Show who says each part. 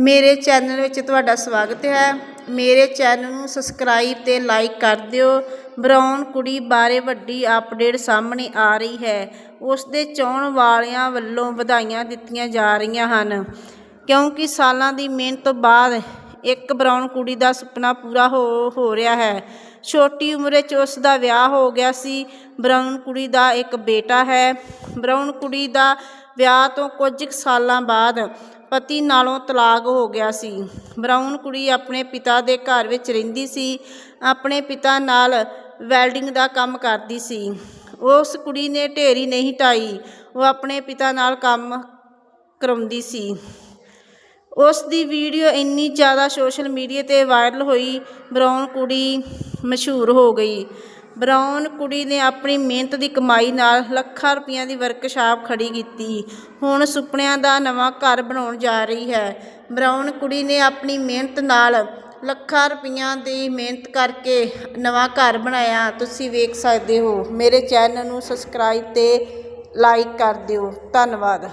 Speaker 1: ਮੇਰੇ ਚੈਨਲ ਵਿੱਚ ਤੁਹਾਡਾ ਸਵਾਗਤ ਹੈ। ਮੇਰੇ ਚੈਨਲ ਨੂੰ ਸਬਸਕ੍ਰਾਈਬ ਤੇ ਲਾਈਕ ਕਰ ਦਿਓ। ਬਰਾਊਨ ਕੁੜੀ ਬਾਰੇ ਵੱਡੀ ਅਪਡੇਟ ਸਾਹਮਣੇ ਆ ਰਹੀ ਹੈ। ਉਸ ਦੇ ਚਾਹਣ ਵਾਲਿਆਂ ਵੱਲੋਂ ਵਧਾਈਆਂ ਦਿੱਤੀਆਂ ਜਾ ਰਹੀਆਂ ਹਨ। ਕਿਉਂਕਿ ਸਾਲਾਂ ਦੀ ਮਿਹਨਤ ਤੋਂ ਬਾਅਦ ਇੱਕ ਬਰਾਊਨ ਕੁੜੀ ਦਾ ਸੁਪਨਾ ਪੂਰਾ ਹੋ ਹੋ ਰਿਹਾ ਹੈ। ਛੋਟੀ ਉਮਰ ਵਿੱਚ ਉਸ ਦਾ ਵਿਆਹ ਹੋ ਗਿਆ ਸੀ। ਬਰਾਊਨ ਕੁੜੀ ਦਾ ਇੱਕ ਬੇਟਾ ਹੈ। ਬਰਾਊਨ ਕੁੜੀ ਦਾ ਵਿਆਹ ਤੋਂ ਕੁਝ ਕੁ ਸਾਲਾਂ ਬਾਅਦ ਪਤੀ ਨਾਲੋਂ ਤਲਾਕ ਹੋ ਗਿਆ ਸੀ। ਬਰਾਊਨ ਕੁੜੀ ਆਪਣੇ ਪਿਤਾ ਦੇ ਘਰ ਵਿੱਚ ਰਹਿੰਦੀ ਸੀ। ਆਪਣੇ ਪਿਤਾ ਨਾਲ ਵੈਲਡਿੰਗ ਦਾ ਕੰਮ ਕਰਦੀ ਸੀ। ਉਸ ਕੁੜੀ ਨੇ ਢੇਰੀ ਨਹੀਂ ਢਾਈ ਉਹ ਆਪਣੇ ਪਿਤਾ ਨਾਲ ਕੰਮ ਕਰਾਉਂਦੀ ਸੀ। ਉਸ ਦੀ ਵੀਡੀਓ ਇੰਨੀ ਜ਼ਿਆਦਾ ਸੋਸ਼ਲ ਮੀਡੀਆ 'ਤੇ ਵਾਇਰਲ ਹੋਈ ਬਰਾਊਨ ਕੁੜੀ ਮਸ਼ਹੂਰ ਹੋ ਗਈ। ਬਰਾਊਨ ਕੁੜੀ ਨੇ ਆਪਣੀ ਮਿਹਨਤ ਦੀ ਕਮਾਈ ਨਾਲ ਲੱਖਾਂ ਰੁਪਈਆਂ ਦੀ ਵਰਕਸ਼ਾਪ ਖੜੀ ਕੀਤੀ। ਹੁਣ ਸੁਪਨਿਆਂ ਦਾ ਨਵਾਂ ਘਰ ਬਣਾਉਣ ਜਾ ਰਹੀ ਹੈ। ਬਰਾਊਨ ਕੁੜੀ ਨੇ ਆਪਣੀ ਮਿਹਨਤ ਨਾਲ ਲੱਖਾਂ ਰੁਪਈਆਂ ਦੀ ਮਿਹਨਤ ਕਰਕੇ ਨਵਾਂ ਘਰ ਬਣਾਇਆ। ਤੁਸੀਂ ਵੇਖ ਸਕਦੇ ਹੋ। ਮੇਰੇ ਚੈਨਲ ਨੂੰ ਸਬਸਕ੍ਰਾਈਬ ਤੇ ਲਾਈਕ ਕਰ ਦਿਓ। ਧੰਨਵਾਦ।